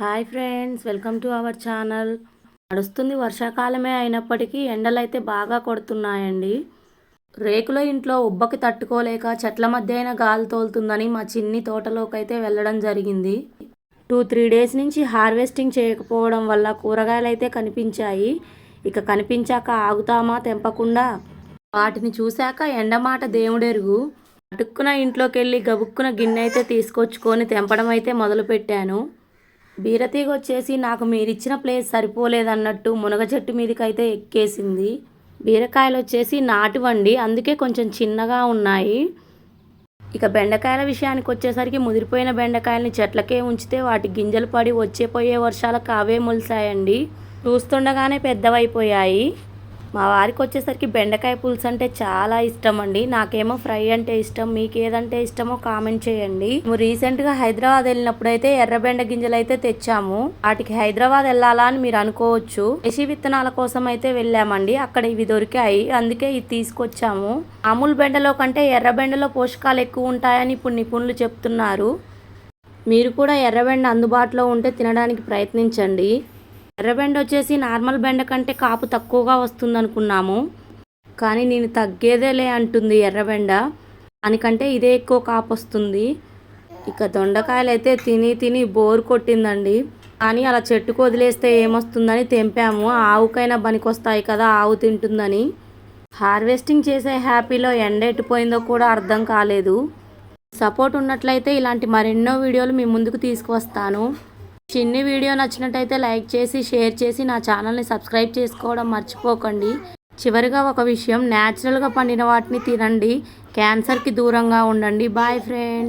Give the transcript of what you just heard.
Hi friends welcome to our channel. నడుస్తుంది వర్షాకాలమే అయినప్పటికీ ఎండలైతే బాగా కొడుతున్నాయండి. రేకుల ఇంట్లో ఉబ్బకి తట్టుకోలేక చెట్ల మధ్య అయినా గాలి తోలుతుందని మా చిన్ని తోటలోకైతే వెళ్ళడం జరిగింది. టూ త్రీ డేస్ నుంచి హార్వెస్టింగ్ చేయకపోవడం వల్ల కూరగాయలు అయితే కనిపించాయి. ఇక కనిపించాక ఆగుతామా తెంపకుండా? వాటిని చూశాక ఎండమాట దేవుడెరుగు. అటుక్కున ఇంట్లోకి వెళ్ళి గబుక్కున గిన్నె అయితే తీసుకొచ్చుకొని తెంపడం అయితే మొదలుపెట్టాను. బీరతీగ వచ్చేసి నాకు మీరిచ్చిన ప్లేస్ సరిపోలేదన్నట్టు మునగ చెట్టు మీదకైతే ఎక్కేసింది. బీరకాయలు వచ్చేసి నాటువండి అందుకే కొంచెం చిన్నగా ఉన్నాయి. ఇక బెండకాయల విషయానికి వచ్చేసరికి ముదిరిపోయిన బెండకాయలని చెట్లకే ఉంచితే వాటి గింజలు పడి వచ్చే పోయే వర్షాలకు అవే మొలిసాయండి చూస్తుండగానే పెద్దవైపోయాయి. మా వారికి వచ్చేసరికి బెండకాయ పులుసు అంటే చాలా ఇష్టం అండి నాకేమో ఫ్రై అంటే ఇష్టం మీకు ఏదంటే ఇష్టమో కామెంట్ చేయండి. మేము రీసెంట్గా హైదరాబాద్ వెళ్ళినప్పుడు అయితే ఎర్రబెండ గింజలు అయితే తెచ్చాము. వాటికి హైదరాబాద్ వెళ్ళాలా అని మీరు అనుకోవచ్చు. దేశీ విత్తనాల కోసం అయితే వెళ్ళామండి. అక్కడ ఇవి దొరికాయి. అందుకే ఇది తీసుకొచ్చాము. అమూల్ బెండలో కంటే ఎర్రబెండలో పోషకాలు ఎక్కువ ఉంటాయని ఇప్పుడు నిపుణులు చెప్తున్నారు. మీరు కూడా ఎర్రబెండ అందుబాటులో ఉంటే తినడానికి ప్రయత్నించండి. ఎర్రబెండ వచ్చేసి నార్మల్ బెండ కంటే కాపు తక్కువగా వస్తుంది అనుకున్నాము కానీ నేను తగ్గేదేలే అంటుంది ఎర్రబెండ దానికంటే ఇదే ఎక్కువ కాపు వస్తుంది. ఇక దొండకాయలు అయితే తిని తిని బోర్ కొట్టిందండి. కానీ అలా చెట్టుకు వదిలేస్తే ఏమొస్తుందని తెంపాము. ఆవుకైనా పనికొస్తాయి కదా ఆవు తింటుందని. హార్వెస్టింగ్ చేసే హ్యాపీలో ఎండ ఎట్టిపోయిందో కూడా అర్థం కాలేదు. సపోర్ట్ ఉన్నట్లయితే ఇలాంటి మరెన్నో వీడియోలు మీ ముందుకు తీసుకువస్తాను. చిన్ని వీడియో నచ్చినట్టయితే లైక్ చేసి షేర్ చేసి నా ఛానల్ని సబ్స్క్రైబ్ చేసుకోవడం మర్చిపోకండి. చివరిగా ఒక విషయం న్యాచురల్గా పండిన వాటిని తినండి. క్యాన్సర్కి దూరంగా ఉండండి. Bye friend.